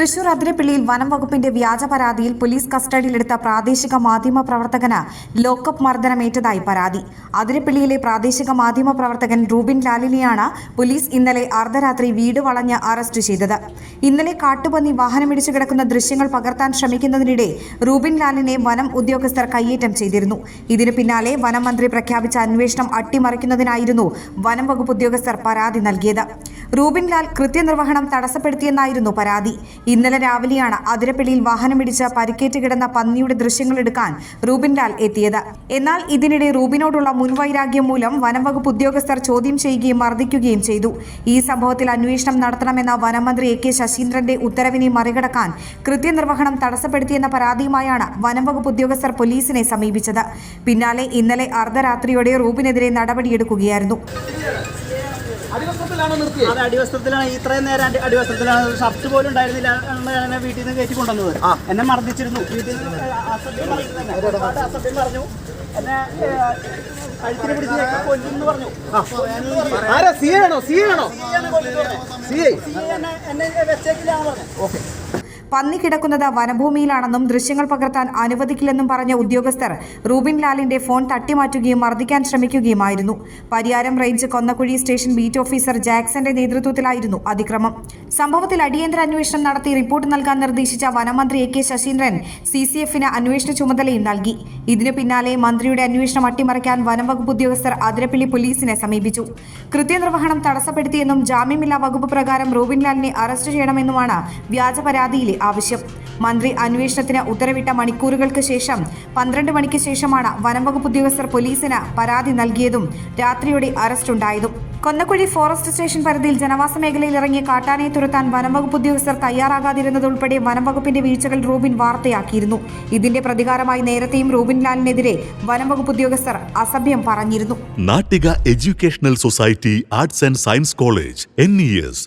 തൃശൂർ അതിരപ്പിള്ളിയിൽ വനം വകുപ്പിന്റെ വ്യാജ പരാതിയിൽ പോലീസ് കസ്റ്റഡിയിലെടുത്ത പ്രാദേശിക മാധ്യമ പ്രവർത്തകന് ലോക്കപ്പ് മർദ്ദനമേറ്റതായി പരാതി. അതിരപ്പിള്ളിയിലെ പ്രാദേശിക മാധ്യമ പ്രവർത്തകൻ റൂബിൻ ലാലിനെയാണ് പോലീസ് ഇന്നലെ അർദ്ധരാത്രി വീട് വളഞ്ഞ് അറസ്റ്റ് ചെയ്തത്. ഇന്നലെ കാട്ടുപന്നി വാഹനമിടിച്ചു കിടക്കുന്ന ദൃശ്യങ്ങൾ പകർത്താൻ ശ്രമിക്കുന്നതിനിടെ റൂബിൻ ലാലിനെ വനം ഉദ്യോഗസ്ഥർ കയ്യേറ്റം ചെയ്തിരുന്നു. ഇതിനു പിന്നാലെ വനം മന്ത്രി പ്രഖ്യാപിച്ച അന്വേഷണം അട്ടിമറിക്കുന്നതിനായിരുന്നു വനം വകുപ്പ് ഉദ്യോഗസ്ഥർ പരാതി നൽകിയത്. റൂബിൻ ലാൽ കൃത്യനിർവഹണം തടസ്സപ്പെടുത്തിയെന്നായിരുന്നു പരാതി. ഇന്നലെ രാവിലെയാണ് അതിരപ്പള്ളിയിൽ വാഹനമിടിച്ച് പരിക്കേറ്റ് കിടന്ന പന്നിയുടെ ദൃശ്യങ്ങൾ എടുക്കാൻ റൂബിൻ ലാൽ എത്തിയത്. എന്നാൽ ഇതിനിടെ റൂബിനോടുള്ള മുൻവൈരാഗ്യം മൂലം വനംവകുപ്പ് ഉദ്യോഗസ്ഥർ ചോദ്യം ചെയ്യുകയും മർദ്ദിക്കുകയും ചെയ്തു. ഈ സംഭവത്തിൽ അന്വേഷണം നടത്തണമെന്ന വനമന്ത്രി എ കെ ശശീന്ദ്രന്റെ ഉത്തരവിനെ മറികടക്കാൻ കൃത്യനിർവഹണം തടസ്സപ്പെടുത്തിയെന്ന പരാതിയുമായാണ് വനം വകുപ്പ് ഉദ്യോഗസ്ഥർ പോലീസിനെ സമീപിച്ചത്. പിന്നാലെ ഇന്നലെ അർദ്ധരാത്രിയോടെ റൂബിനെതിരെ നടപടിയെടുക്കുകയായിരുന്നു. അത് അടിവസ്ത്രത്തിലാണ്. ഇത്രയും നേരം അടി- അടിവസ്ത്രത്തിലാണ്. ഷർട്ട് പോലും ഉണ്ടായിരുന്നില്ല എന്നെ വീട്ടിൽ നിന്ന് കയറ്റി കൊണ്ടുവന്നത്. എന്നെ മർദ്ദിച്ചിരുന്നു. വീട്ടിൽ നിന്ന് അസഭ്യം പറഞ്ഞു. എന്നെ കഴുത്തിന് പിടിച്ച് കൊല്ലുന്നു പറഞ്ഞു. ആരാ? സി ആണോ സി ആണോ. സി എന്നെ വെച്ചേക്കില്ല പറഞ്ഞു. ഓക്കെ. പന്നി കിടക്കുന്നത് വനഭൂമിയിലാണെന്നും ദൃശ്യങ്ങൾ പകർത്താൻ അനുവദിക്കില്ലെന്നും പറഞ്ഞ ഉദ്യോഗസ്ഥർ റൂബിൻ ലാലിന്റെ ഫോൺ തട്ടിമാറ്റുകയും മർദ്ദിക്കാൻ ശ്രമിക്കുകയുമായിരുന്നു. Pariyaram range Konnakuzhi station beat officer ജാക്സന്റെ നേതൃത്വത്തിലായിരുന്നു അതിക്രമം. സംഭവത്തിൽ അടിയന്തര അന്വേഷണം നടത്തി റിപ്പോർട്ട് നൽകാൻ നിർദ്ദേശിച്ച വനമന്ത്രി A K Saseendran C C എഫിന് അന്വേഷണ ചുമതലയും നൽകി. ഇതിനു പിന്നാലെ മന്ത്രിയുടെ അന്വേഷണം അട്ടിമറിക്കാൻ വനംവകുപ്പ് ഉദ്യോഗസ്ഥർ അതിരപ്പള്ളി പോലീസിനെ സമീപിച്ചു. കൃത്യനിർവഹണം തടസ്സപ്പെടുത്തിയെന്നും ജാമ്യമില്ലാ വകുപ്പ് പ്രകാരം റൂബിൻ ലാലിനെ അറസ്റ്റ് ചെയ്യണമെന്നുമാണ് വ്യാജ പരാതിയിലെ ആവശ്യം. മന്ത്രി അന്വേഷണത്തിന് ഉത്തരവിട്ട മണിക്കൂറുകൾക്ക് ശേഷം പന്ത്രണ്ട് മണിക്ക് ശേഷമാണ് വനംവകുപ്പ് ഉദ്യോഗസ്ഥർ പോലീസിന് പരാതി നൽകിയതും രാത്രിയോടെ അറസ്റ്റുണ്ടായതും. കൊന്നക്കുഴി ഫോറസ്റ്റ് സ്റ്റേഷൻ പരിധിയിൽ ജനവാസ മേഖലയിൽ ഇറങ്ങിയ കാട്ടാനയെ തുരത്താൻ വനംവകുപ്പ് ഉദ്യോഗസ്ഥർ തയ്യാറാകാതിരുന്നതുൾപ്പെടെ വനംവകുപ്പിന്റെ വീഴ്ചകൾ റൂബിൻ വാർത്തയാക്കിയിരുന്നു. ഇതിന്റെ പ്രതികാരമായി നേരത്തെയും റൂബിൻ ലാലിനെതിരെ വനംവകുപ്പ് ഉദ്യോഗസ്ഥർ അസഭ്യം പറഞ്ഞിരുന്നു. Nattika educational society arts and science college N E S